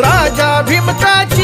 राजा भीमकाची